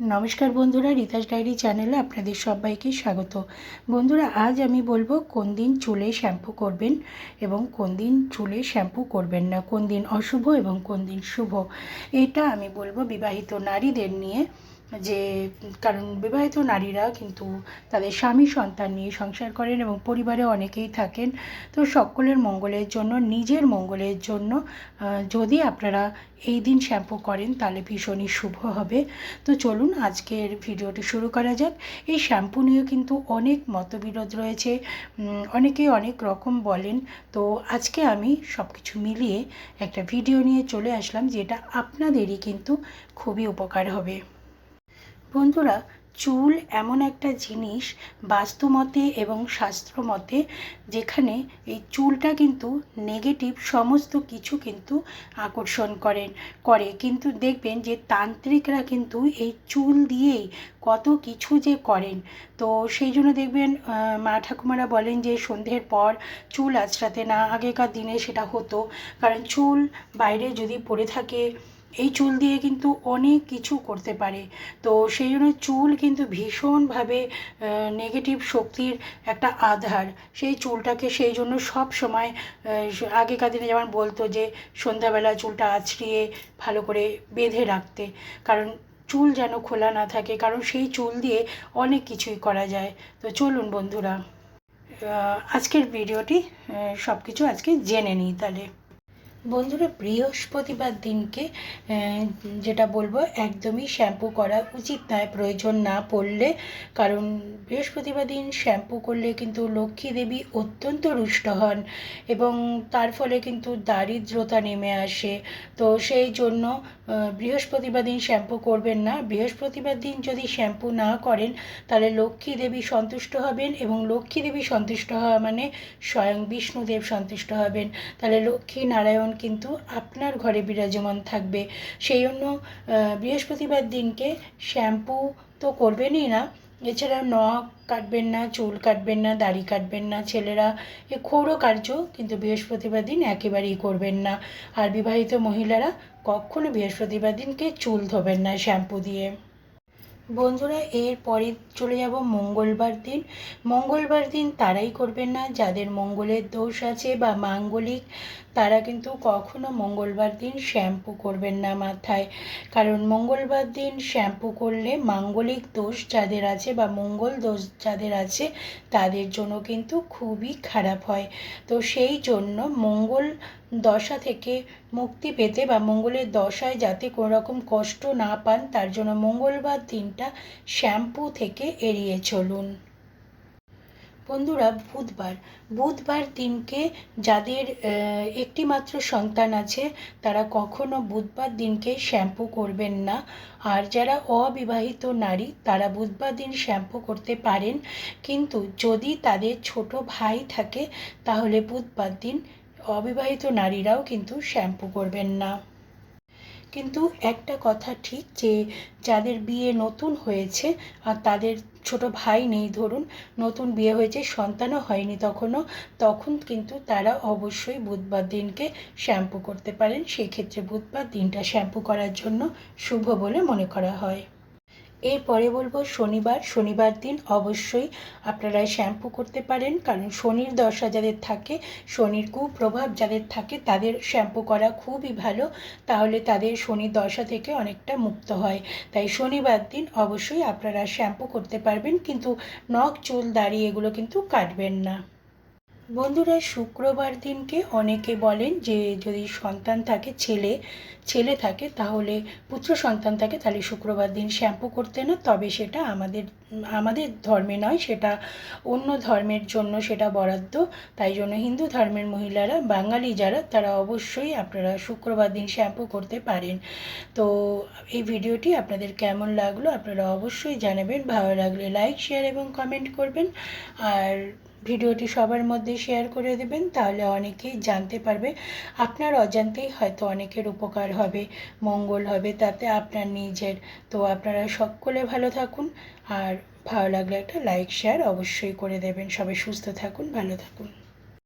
নমস্কার বন্ধুরা রিতাস ডায়েরি চ্যানেলে আপনাদের সবাইকে স্বাগত। বন্ধুরা, আজ আমি বলব কোন দিন চুলে শ্যাম্পু করবেন এবং কোন দিন চুলে শ্যাম্পু করবেন না, কোন দিন অশুভ এবং কোন দিন শুভ। এটা আমি বলব বিবাহিত নারীদের নিয়ে। যে, কারণ বিবাহিত নারীরা কিন্তু তাদের স্বামী সন্তান নিয়ে সংসার করেন এবং পরিবারে অনেকেই থাকেন। তো সকলের মঙ্গলের জন্য, নিজের মঙ্গলের জন্য যদি আপনারা এই দিন শ্যাম্পু করেন, তাহলে ভীষণই শুভ হবে। তো চলুন আজকের ভিডিওটি শুরু করা যাক। এই শ্যাম্পু নিয়ে কিন্তু অনেক মতবিরোধ রয়েছে। অনেকেই অনেক রকম বলেন। তো আজকে আমি সব কিছু মিলিয়ে একটা ভিডিও নিয়ে চলে আসলাম, যেটা আপনাদেরই কিন্তু খুবই উপকার হবে। বন্ধুরা, চুল এমন একটা জিনিস বাস্তুমতে এবং শাস্ত্রমতে যেখানে এই চুলটা কিন্তু নেগেটিভ সমস্ত কিছু কিন্তু আকর্ষণ করেন, করে। কিন্তু দেখবেন যে তান্ত্রিকরা কিন্তু এই চুল দিয়েই কত কিছু যে করেন। তো সেই জন্য দেখবেন মা ঠাকুমারা বলেন যে সন্ধ্যের পর চুল আঁচড়াতে না, আগেকার দিনে সেটা হতো। কারণ চুল বাইরে যদি পড়ে থাকে এই চুল দিয়ে কিন্তু অনেক কিছু করতে পারে। তো সেই জন্য চুল কিন্তু ভীষণভাবে নেগেটিভ শক্তির একটা আধার। সেই চুলটাকে সেই জন্য সব সময় আগেকার দিনে যেমন বলতো যে, সন্ধ্যাবেলা চুলটা আছড়িয়ে ভালো করে বেঁধে রাখতে। কারণ চুল যেন খোলা না থাকে, কারণ সেই চুল দিয়ে অনেক কিছুই করা যায়। তো চলুন বন্ধুরা আজকের ভিডিওটি সব কিছু আজকে জেনে নিই তাহলে। বন্ধুরা, বৃহস্পতিবার দিনকে যেটা বলব, একদমই শ্যাম্পু করা উচিত নয়, প্রয়োজন না পড়লে। কারণ বৃহস্পতিবার দিন শ্যাম্পু করলে কিন্তু লক্ষ্মী দেবী অত্যন্ত রুষ্ট হন এবং তার ফলে কিন্তু দারিদ্রতা নেমে আসে। তো সেই জন্য বৃহস্পতিবার দিন শ্যাম্পু করবেন না। বৃহস্পতিবার দিন যদি শ্যাম্পু না করেন, তাহলে লক্ষ্মী দেবী সন্তুষ্ট হবেন এবং লক্ষ্মী দেবী সন্তুষ্ট হওয়া মানে স্বয়ং বিষ্ণুদেব সন্তুষ্ট হবেন। তাহলে লক্ষ্মী নারায়ণ কিন্তু আপনার ঘরে বিরাজমান থাকবে। সেই জন্য বৃহস্পতিবার দিনকে শ্যাম্পু তো করবেনই না। এছাড়া নখ কাটবেন না, চুল কাটবেন না, দাড়ি কাটবেন না, ছেলেরা এ ক্ষৌর কার্য কিন্তু বৃহস্পতিবার দিন একেবারেই করবেন না। আর বিবাহিত মহিলারা কখনো বৃহস্পতিবার দিনকে চুল ধোবেন না শ্যাম্পু দিয়ে। বন্ধুরা, এর পরে চলে যাব মঙ্গলবার দিন। মঙ্গলবার দিন তারাই করবেন না, যাদের মঙ্গলের দোষ আছে বা মাঙ্গলিক, তারা কিন্তু কখনো মঙ্গলবার দিন শ্যাম্পু করবেন না মাথায়। কারণ মঙ্গলবার দিন শ্যাম্পু করলে মাঙ্গলিক দোষ যাদের আছে বা মঙ্গল দোষ যাদের আছে, তাদের জন্য কিন্তু খুবই খারাপ হয়। তো সেই জন্য মঙ্গল দশা থেকে মুক্তি পেতে বা মঙ্গলের দশায় যাতে কোনো রকম কষ্ট না পান, তার জন্য মঙ্গলবার দিনটা শ্যাম্পু থেকে এড়িয়ে চলুন। বন্ধুরা, বুধবার। বুধবার দিনকে যাদের একটি মাত্র সন্তান আছে, তারা কখনো বুধবার দিনকে শ্যাম্পু করবেন না। আর যারা অবিবাহিত নারী, তারা বুধবার দিন শ্যাম্পু করতে পারেন। কিন্তু যদি তাদের ছোট ভাই থাকে, তাহলে বুধবার দিন অবিবাহিত নারীরাও কিন্তু শ্যাম্পু করবেন না। কিন্তু একটা কথা ঠিক যে, যাদের বিয়ে নতুন হয়েছে আর তাদের ছোট ভাই নেই, ধরুন, নতুন বিয়ে হয়েছে, সন্তানও হয়নি তখনও, তখন কিন্তু তারা অবশ্যই বুধবার দিনকে শ্যাম্পু করতে পারেন। সেই ক্ষেত্রে বুধবার দিনটা শ্যাম্পু করার জন্য শুভ বলে মনে করা হয়। এরপরে বলব শনিবার। শনিবার দিন অবশ্যই আপনারা শ্যাম্পু করতে পারেন, কারণ শনির দশা যাদের থাকে, শনির কুপ্রভাব যাদের থাকে, তাদের শ্যাম্পু করা খুবই ভালো। তাহলে তাদের শনির দশা থেকে অনেকটা মুক্ত হয়। তাই শনিবার দিন অবশ্যই আপনারা শ্যাম্পু করতে পারবেন, কিন্তু নখ, চুল, দাড়ি এগুলো কিন্তু কাটবেন না। বন্ধুরা, শুক্রবার দিনকে অনেকে বলেন যে যদি সন্তান থাকে, ছেলে ছেলে থাকে, তাহলে পুত্র সন্তান থাকে, তাহলে শুক্রবার দিন শ্যাম্পু করতে না, তবে সেটা আমাদের আমাদের ধর্মে নয়, সেটা অন্য ধর্মের জন্য সেটা বরাদ্দ। তাই জন্য হিন্দু ধর্মের মহিলারা, বাঙালি যারা, তারা অবশ্যই আপনারা শুক্রবার দিন শ্যাম্পু করতে পারেন। তো এই ভিডিওটি আপনাদের কেমন লাগল, আপনারা অবশ্যই জানাবেন। ভালো লাগলে লাইক, শেয়ার এবং কমেন্ট করবেন। আর ভিডিওটি সবার মধ্যে শেয়ার করে দেবেন, তাহলে অনেকেই জানতে পারবে। আপনার অজান্তেই হয়তো অনেকের উপকার হবে, মঙ্গল হবে, তাতে আপনার নিজের। তো আপনারা সকলে ভালো থাকুন, আর ভালো লাগলে একটা লাইক শেয়ার অবশ্যই করে দেবেন। সবাই সুস্থ থাকুন, ভালো থাকুন।